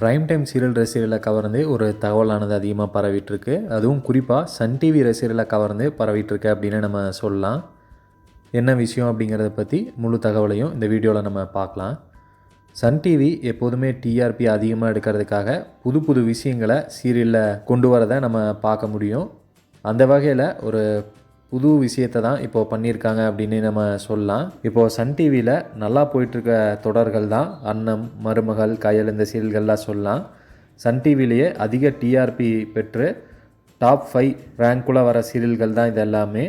Prime time serial ரசிகர்களை கவர்ந்து ஒரு தகவலானது அதிகமாக பரவிட்டுருக்கு. அதுவும் குறிப்பாக சன் டிவி ரசிகர்களை கவர்ந்து பரவிட்டுருக்கு அப்படின்னு நம்ம சொல்லலாம். என்ன விஷயம் அப்படிங்கிறத பற்றி முழு தகவலையும் இந்த வீடியோவில் நம்ம பார்க்கலாம். சன் டிவி எப்போதுமே டிஆர்பி அதிகமாக எடுக்கிறதுக்காக புது புது விஷயங்களை சீரியலில் கொண்டு வரதை நம்ம பார்க்க முடியும். அந்த வகையில் ஒரு புது விஷயத்தை தான் இப்போ பண்ணியிருக்காங்க அப்படின்னு நம்ம சொல்லலாம். இப்போது சன் டிவியில் நல்லா போயிட்டுருக்க தொடர்கள் தான் அன்னம் மருமகள் கயல் இந்த சீரியல்கள்லாம் சொல்லலாம். சன் டிவிலேயே அதிக டிஆர்பி பெற்று டாப் ஃபைவ் ரேங்க்குள்ளே வர சீரியல்கள் தான் இது எல்லாமே.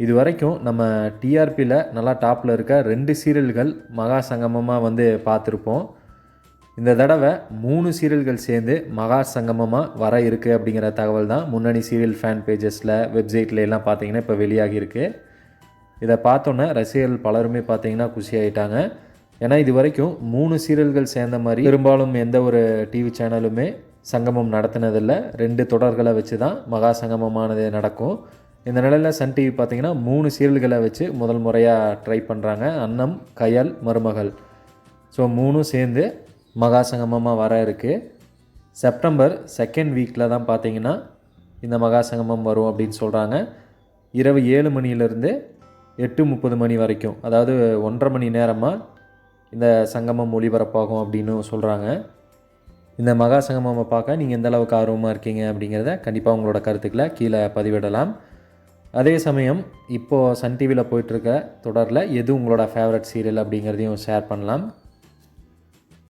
இது வரைக்கும் நம்ம டிஆர்பியில் நல்லா டாப்பில் இருக்க ரெண்டு சீரியல்கள் மகா சங்கமமாக வந்து பார்த்துருப்போம். இந்த தடவை மூணு சீரியல்கள் சேர்ந்து மகா சங்கமமாக வர இருக்குது அப்படிங்கிற தகவல் தான் முன்னணி சீரியல் ஃபேன் பேஜஸில் வெப்சைட்டில் எல்லாம் பார்த்தீங்கன்னா இப்போ வெளியாகி இருக்கு இதை பார்த்தோன்னே ரசிகர்கள் பலருமே பார்த்தீங்கன்னா குஷி ஆகிட்டாங்க ஏன்னா இது வரைக்கும் மூணு சீரியல்கள் சேர்ந்த மாதிரி பெரும்பாலும் எந்த ஒரு டிவி சேனலுமே சங்கமம் நடத்தினதில்லை. ரெண்டு தொடர்களை வச்சு தான் மகா சங்கமமானது நடக்கும். இந்த நிலையில் சன் டிவி பார்த்தீங்கன்னா மூணு சீரியல்களை வச்சு முதல் முறையாக ட்ரை பண்ணுறாங்க அன்னம் கயல் மருமகள். ஸோ மூணும் சேர்ந்து மகா சங்கமமாக வர இருக்குது செப்டம்பர் செகண்ட் வீக்கில் தான் பார்த்தீங்கன்னா இந்த மகா சங்கமம் வரும் அப்படின்னு சொல்கிறாங்க இரவு ஏழு மணியிலேருந்து எட்டு முப்பது மணி வரைக்கும் அதாவது ஒன்றரை மணி நேரமாக இந்த சங்கமம் ஒளிபரப்பாகும் அப்படின்னு சொல்கிறாங்க இந்த மகா சங்கமமை பார்க்க நீங்கள் எந்த அளவுக்கு ஆர்வமாக இருக்கீங்க அப்படிங்கிறத கண்டிப்பாக உங்களோட கருத்துக்களை கீழே பதிவிடலாம். அதே சமயம் இப்போது சன் டிவியில் போயிட்டுருக்க தொடரில் எது உங்களோட ஃபேவரட் சீரியல் அப்படிங்கிறதையும் ஷேர் பண்ணலாம்.